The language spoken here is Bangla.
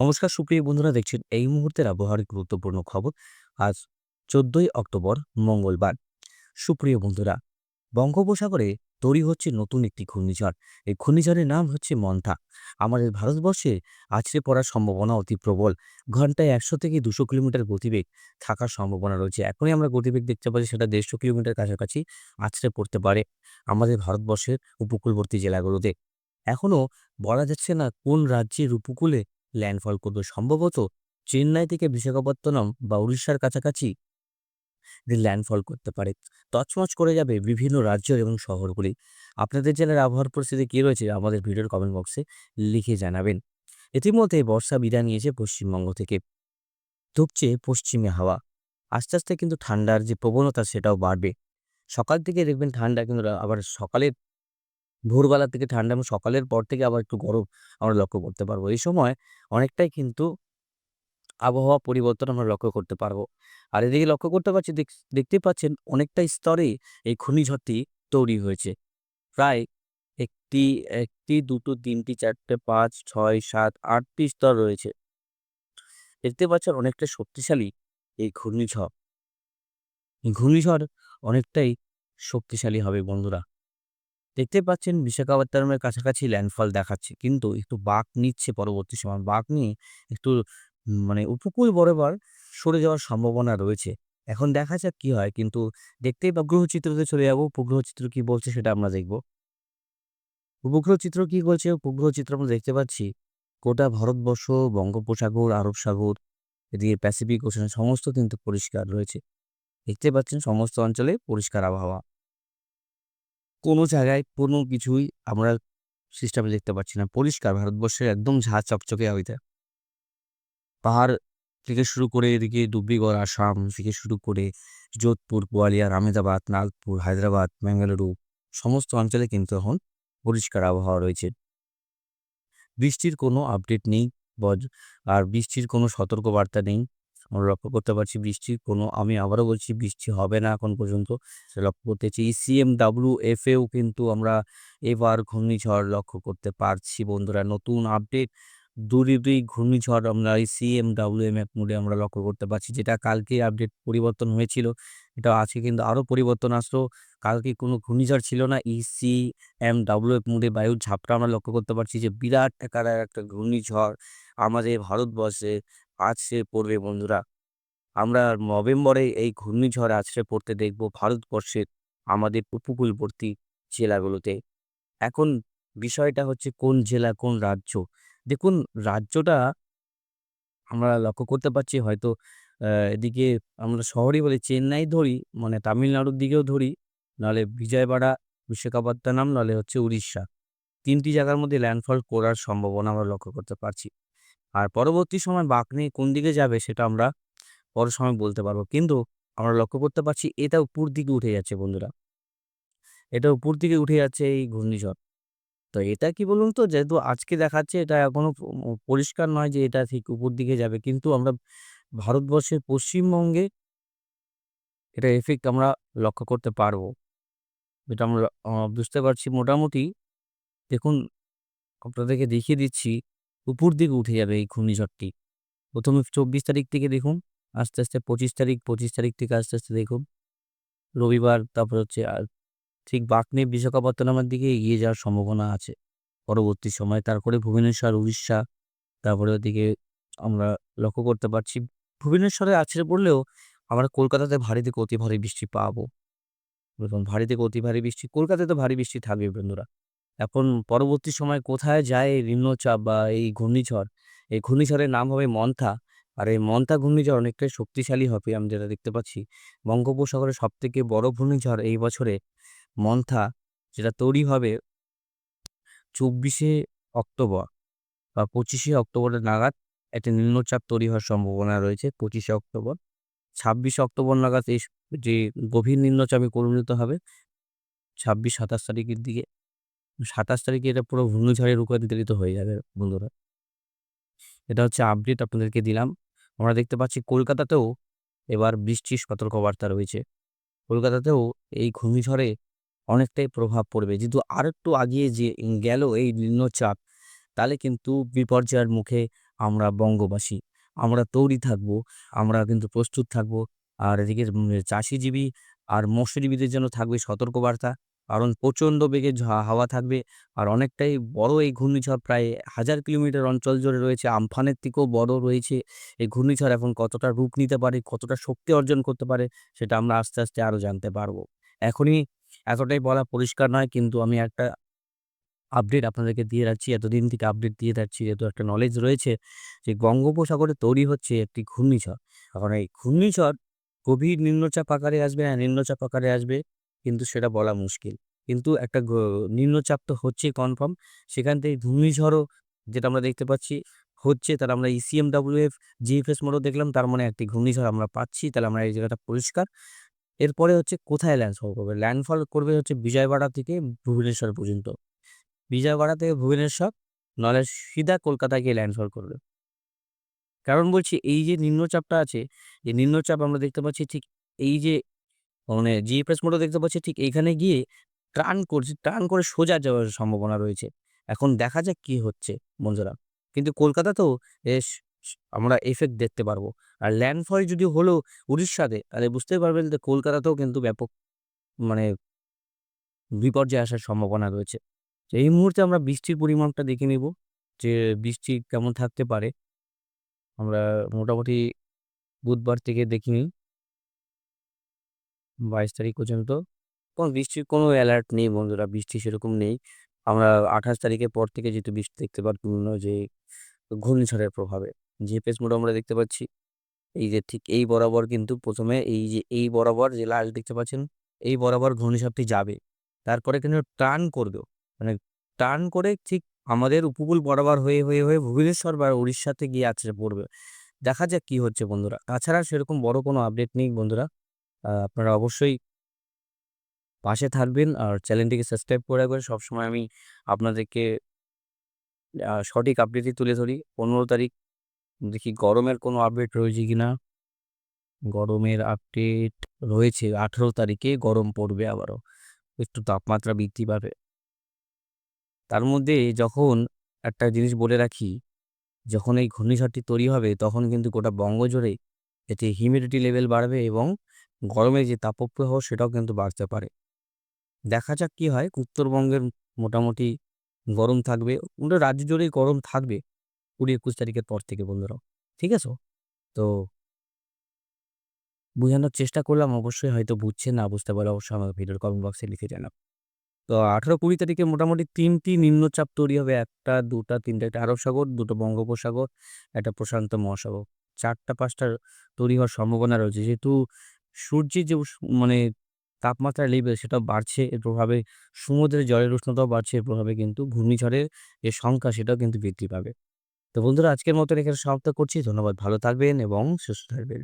নমস্কার, সুপ্রিয় বন্ধুরা, দেখছেন এই মুহূর্তের আবহাওয়ার গুরুত্বপূর্ণ খবর। আজ চোদ্দই অক্টোবর, মঙ্গলবার। সুপ্রিয় বন্ধুরা, বঙ্গোপসাগরে তৈরি হচ্ছে নতুন একটি ঘূর্ণিঝড়। এই ঘূর্ণিঝড়ের নাম হচ্ছে মন্থা। আমাদের ভারতবর্ষে আছড়ে পড়ার সম্ভাবনা অতি প্রবল। ঘন্টায় একশো থেকে দুশো কিলোমিটার গতিবেগ থাকার সম্ভাবনা রয়েছে। এখনই আমরা গতিবেগ দেখতে পাচ্ছি, সেটা দেড়শো কিলোমিটার কাছাকাছি আছড়ে পড়তে পারে আমাদের ভারতবর্ষের উপকূলবর্তী জেলাগুলোতে। এখনও বলা যাচ্ছে না কোন রাজ্যের উপকূলে ল্যান্ডফল করবে সম্ভবত চেন্নাই থেকে বিশাখাপত্তনম বা উড়িষ্যার কাছাকাছি? ল্যান্ডফল করতে পারে। তছমছ করে যাবে বিভিন্ন রাজ্য এবং শহরগুলি। আপনাদের জেলার আবহাওয়ার পরিস্থিতি কী রয়েছে আমাদের ভিডিওর কমেন্ট বক্সে লিখে জানাবেন। ইতিমধ্যে বর্ষা বিদায় নিয়েছে পশ্চিমবঙ্গ থেকে। ধুকছে পশ্চিমে হাওয়া। আস্তে আস্তে কিন্তু ঠান্ডার যে প্রবণতা সেটাও বাড়বে। সকাল থেকে দেখবেন ঠান্ডা কিন্তু আবার সকালের ভোরবেলা থেকে ঠান্ডা এবং সকালের পর থেকে আবার একটু গরম আমরা লক্ষ্য করতে পারব। এই সময় অনেকটাই কিন্তু আবহাওয়া পরিবর্তন আমরা লক্ষ্য করতে পারব। আর এদিকে লক্ষ্য করতে পারছি দেখ- দেখতেই পাচ্ছেন অনেকটা স্তরে এই ঘূর্ণিঝড়টি তৈরি হয়েছে। প্রায় একটি একটি, দুটো, তিনটি, চারটে, পাঁচ, ছয়, সাত আটটি স্তর রয়েছে। দেখতে পাচ্ছেন অনেকটা শক্তিশালী এই ঘূর্ণিঝড়। ঘূর্ণিঝড় অনেকটাই শক্তিশালী হবে বন্ধুরা। দেখতে পাচ্ছেন বিশাখাপত্তনমের কাছাকাছি ল্যান্ডফল দেখাচ্ছে। কিন্তু একটু বাঁক নিচ্ছে পরবর্তী সময়। বাঁক নিয়ে একটু মানে উপকূল বরাবর সরে যাওয়ার সম্ভাবনা রয়েছে। এখন দেখা যাক কি হয়। কিন্তু দেখতেই বা গ্রহ চিত্রতে চলে যাব। উপগ্রহ চিত্র কি বলছে সেটা আমরা দেখব। উপগ্রহ চিত্র কি বলছে? উপগ্রহ চিত্র আমরা দেখতে পাচ্ছি গোটা ভারতবর্ষ, বঙ্গোপসাগর, আরব সাগর, এদিকে প্যাসিফিক ওশান সমস্ত কিন্তু পরিষ্কার রয়েছে। দেখতে পাচ্ছেন সমস্ত অঞ্চলে পরিষ্কার আবহাওয়া। কোনো জায়গায় কোনো কিছুই আমরা সিস্টেমে দেখতে পাচ্ছি না। পরিষ্কার, ভারতবর্ষের একদম ঝাঁ চকচকে হইতে পাহাড় থেকে শুরু করে এদিকে ডুবলিগড় আসাম থেকে শুরু করে যোধপুর, গোয়ালিয়র, আহমেদাবাদ, নাগপুর, হায়দ্রাবাদ, বেঙ্গালুরু, সমস্ত অঞ্চলে কিন্তু এখন পরিষ্কার আবহাওয়া রয়েছে। বৃষ্টির কোনো আপডেট নেই আর বৃষ্টির কোনো সতর্কবার্তা নেই। আমরা লক্ষ্য করতে পারছি বৃষ্টির কোনো, আমি আবারও বলছি বৃষ্টি হবে না এখন পর্যন্ত। সে লক্ষ্য করতেছি ইসিএম ডাব্লিউ এফ এও কিন্তু আমরা এবার ঘূর্ণিঝড় লক্ষ্য করতে পারছি বন্ধুরা। নতুন আপডেট দুই ঘূর্ণিঝড় আমরা ইসিএম ডাব্লিউ এম এফ মোডে আমরা লক্ষ্য করতে পারছি। যেটা কালকে আপডেট পরিবর্তন হয়েছিল, এটা আজকে কিন্তু আরও পরিবর্তন আসলো। কালকে কোনো ঘূর্ণিঝড় ছিল না ইসি এম ডাব্লিউ এফ মোডে বায়ুর ঝাপটা আমরা লক্ষ্য করতে পারছি যে বিরাট আকারের একটা ঘূর্ণিঝড় আমাদের ভারতবর্ষে আছড়ে পড়বে বন্ধুরা। আমরা নভেম্বরে এই ঘূর্ণিঝড় আছড়ে পড়তে দেখব ভারতবর্ষের আমাদের উপকূলবর্তী জেলাগুলোতে। এখন বিষয়টা হচ্ছে কোন জেলা, কোন রাজ্য? দেখুন, রাজ্যটা আমরা লক্ষ্য করতে পারছি হয়তো এদিকে আমরা শহরই বলি, চেন্নাই ধরি মানে তামিলনাড়ুর দিকেও ধরি, নাহলে বিজয়বাড়া, বিশাখাপত্তনম, নাহলে হচ্ছে উড়িষ্যা। তিনটি জায়গার মধ্যে ল্যান্ডফল করার সম্ভাবনা আমরা লক্ষ্য করতে পারছি। আর পরবর্তী সময় বাঁক নিয়ে কোন দিকে যাবে সেটা আমরা পরের সময় বলতে পারব। কিন্তু আমরা লক্ষ্য করতে পারছি এটা উপর দিকে উঠে যাচ্ছে বন্ধুরা। এটা উপর দিকে উঠে যাচ্ছে এই ঘূর্ণিঝড়। তো এটা কি বলুন তো? যেহেতু আজকে দেখাচ্ছে এটা এখনও পরিষ্কার নয় যে এটা ঠিক উপর দিকে যাবে। কিন্তু আমরা ভারতবর্ষের পশ্চিমবঙ্গে এটা এফেক্ট আমরা লক্ষ্য করতে পারব। এটা আমরা বুঝতে পারছি মোটামুটি। দেখুন, আপনাদেরকে দেখিয়ে দিচ্ছি উপর দিকে উঠে যাবে এই ঘূর্ণিঝড়টি। প্রথমে চব্বিশ তারিখ থেকে দেখুন, আস্তে আস্তে পঁচিশ তারিখ পঁচিশ তারিখ থেকে আস্তে আস্তে দেখুন। রবিবার, তারপর হচ্ছে আর ঠিক বাঁকনি বিশাখাপত্তনমের দিকে এগিয়ে যাওয়ার সম্ভাবনা আছে। পরবর্তী সময় তারপরে ভুবনেশ্বর, উড়িষ্যা, তারপরে ওদিকে আমরা লক্ষ্য করতে পারছি, ভুবনেশ্বরে আছড়ে পড়লেও আমরা কলকাতাতে ভারী থেকে অতি ভারী বৃষ্টি পাবো। ভারী থেকে অতি ভারী বৃষ্টি কলকাতায় তো ভারী বৃষ্টি থাকবে বন্ধুরা। এখন পরবর্তী সময় কোথায় যায় এই নিম্নচাপ বা এই ঘূর্ণিঝড়? এই ঘূর্ণিঝড়ের নাম হবে মন্থা। আর এই মন্থা ঘূর্ণিঝড় অনেকটাই শক্তিশালী হবে আমি যেটা দেখতে পাচ্ছি। বঙ্গোপসাগরের সব থেকে বড় ঘূর্ণিঝড় এই বছরে মন্থা, যেটা তৈরি হবে চব্বিশে অক্টোবর বা পঁচিশে অক্টোবরের নাগাদ। একটা নিম্নচাপ তৈরি হওয়ার সম্ভাবনা রয়েছে পঁচিশে অক্টোবর। ছাব্বিশে অক্টোবর নাগাদ এই যে গভীর নিম্নচাপে পরিণত হবে। ছাব্বিশ সাতাশ তারিখের দিকে। সাতাশ তারিখে এটা পুরো ঘূর্ণিঝড়ে রূপান্তরিত হয়ে যাবে বন্ধুরা। এটা হচ্ছে আপডেট আপনাদেরকে দিলাম। আমরা দেখতে পাচ্ছি কলকাতাতেও এবার বৃষ্টির সতর্কবার্তা রয়েছে। কলকাতাতেও এই ঘূর্ণিঝড়ে অনেকটাই প্রভাব পড়বে। যেহেতু আর একটু আগিয়ে যে গেল এই নিম্নচাপ, তাহলে কিন্তু বিপর্যয়ের মুখে আমরা বঙ্গবাসী। আমরা তৈরি থাকব, আমরা কিন্তু প্রস্তুত থাকব। আর এদিকে চাষিজীবী আর মৎস্যজীবীদের জন্য থাকবে সতর্কবার্তা। কারণ প্রচণ্ড বেগে হাওয়া থাকবে। আর অনেকটাই বড় এই ঘূর্ণিঝড় প্রায় হাজার কিলোমিটার অঞ্চল জুড়ে রয়েছে, আমফানের থেকেও বড় রয়েছে। এই ঘূর্ণিঝড় এখন কতটা রূপ নিতে পারে, কতটা শক্তি অর্জন করতে পারে, সেটা আমরা আস্তে আস্তে আরও জানতে পারব। এখনই এতটাই বলা পরিষ্কার নয়, কিন্তু আমি একটা আপডেট আপনাদেরকে দিয়ে যাচ্ছি, এতদিন থেকে আপডেট দিয়ে যাচ্ছি, যেহেতু একটা নলেজ রয়েছে যে বঙ্গোপসাগরে তৈরি হচ্ছে একটি ঘূর্ণিঝড়। এখন এই ঘূর্ণিঝড় গভীর নিম্নচাপ আকারে আসবে হ্যাঁ নিম্নচাপ আকারে আসবে। কিন্তু সেটা বলা মুশকিল। কিন্তু একটা নিম্নচাপ তো হচ্ছেই কনফার্ম সেখান থেকে ঘূর্ণিঝড়ও যেটা আমরা দেখতে পাচ্ছি হচ্ছে, তাহলে আমরা ইসিএম ডাব্লিউএফ জিএফএস মোডও দেখলাম, তার মানে একটি ঘূর্ণিঝড় আমরা পাচ্ছি, তাহলে আমরা এই জায়গাটা পরিষ্কার। এরপরে হচ্ছে কোথায় ল্যান্ডফল করবে? ল্যান্ডফল করবে হচ্ছে বিজয়বাড়া থেকে ভুবনেশ্বর পর্যন্ত। বিজয়বাড়া থেকে ভুবনেশ্বর নাহলে সিধা কলকাতায় গিয়ে ল্যান্ডফল করবে। কারণ বলছি, এই যে নিম্নচাপটা আছে যে নিম্নচাপ আমরা দেখতে পাচ্ছি ঠিক এই যে মানে জিএফএস মোডও দেখতে পাচ্ছি ঠিক এইখানে গিয়ে টার্ন করছে টার্ন করে সোজা যাওয়ার সম্ভাবনা রয়েছে। এখন দেখা যাক কি হচ্ছে, বন্ধুরা। কিন্তু কলকাতাতেও এস আমরা এফেক্ট দেখতে পারব। আর ল্যান্ডফল যদি হলো উড়িষ্যাতে, তাহলে বুঝতেই পারবেন যে কলকাতাতেও কিন্তু ব্যাপক মানে বিপর্যয় আসার সম্ভাবনা রয়েছে। তো এই মুহূর্তে আমরা বৃষ্টির পরিমাণটা দেখে নেব, যে বৃষ্টি কেমন থাকতে পারে। আমরা মোটামুটি বুধবার থেকে দেখি নিই বাইশ তারিখ পর্যন্ত। কোনো বৃষ্টির কোনো অ্যালার্ট নেই বন্ধুরা, বৃষ্টি সেরকম নেই। আমরা আঠাশ তারিখের পর থেকে যেহেতু বৃষ্টি দেখতে পারব যে ঘূর্ণিঝড়ের প্রভাবে জিপিএস মোড আমরা দেখতে পাচ্ছি। এই যে ঠিক এই বরাবর কিন্তু প্রথমে এই যে এই বরাবর যে লাল দেখতে পাচ্ছেন, এই বরাবর ঘূর্ণিঝড়টি যাবে। তারপরে কিন্তু টার্ন করবে মানে টার্ন করে ঠিক আমাদের উপকূল বরাবর হয়ে হয়ে হয়ে ভুবনেশ্বর বা উড়িষ্যাতে গিয়ে আছড়ে পড়বে। দেখা যাক কি হচ্ছে বন্ধুরা। তাছাড়া সেরকম বড় কোনো আপডেট নেই বন্ধুরা। আপনারা অবশ্যই পাশে থাকবেন। আর চ্যানেলটিকে সাবস্ক্রাইব করে রাখবেন। সবসময় আমি আপনাদেরকে সঠিক আপডেটই তুলে ধরি। পনেরো তারিখ দেখি গরমের কোনো আপডেট রয়েছে কি না গরমের আপডেট রয়েছে। আঠেরো তারিখে গরম পড়বে আবারও। একটু তাপমাত্রা বৃদ্ধি পাবে। তার মধ্যে যখন একটা জিনিস বলে রাখি, যখন এই ঘূর্ণিঝড়টি তৈরি হবে, তখন কিন্তু গোটা বঙ্গজুড়ে এতে হিউমিডিটি লেভেল বাড়বে এবং গরমের যে তাপপ্রবাহ সেটাও কিন্তু বাড়তে পারে। দেখা যাক কি হয়, উত্তরবঙ্গের মোটামুটি গরম থাকবে। পুরো রাজ্য জুড়েই গরম থাকবে কুড়ি একুশ তারিখের পর থেকে বন্ধুরা, ঠিক আছে? তো বোঝানোর চেষ্টা করলাম, অবশ্যই হয়তো বুঝছেন, না বুঝতে পারলে অবশ্যই আমাকে ভিডিওর কমেন্ট বক্সে লিখে জানাব তো আঠেরো কুড়ি তারিখে মোটামুটি তিনটি নিম্নচাপ তৈরি হবে। একটা, দুটা, তিনটা, একটা আরব সাগর, দুটো বঙ্গোপসাগর, একটা প্রশান্ত মহাসাগর। চারটা, পাঁচটা তৈরি হওয়ার সম্ভাবনা রয়েছে। যেহেতু সূর্যের যে মানে তাপমাত্রা লেভেল সেটা বাড়ছে, এর প্রভাবে সমুদ্রের জলের উষ্ণতাও বাড়ছে, এর প্রভাবে কিন্তু ঘূর্ণিঝড়ের যে সংখ্যা সেটাও কিন্তু বৃদ্ধি পাবে। তো বন্ধুরা, আজকের মতো এখানে সমাপ্ত করছি। ধন্যবাদ, ভালো থাকবেন এবং সুস্থ থাকবেন।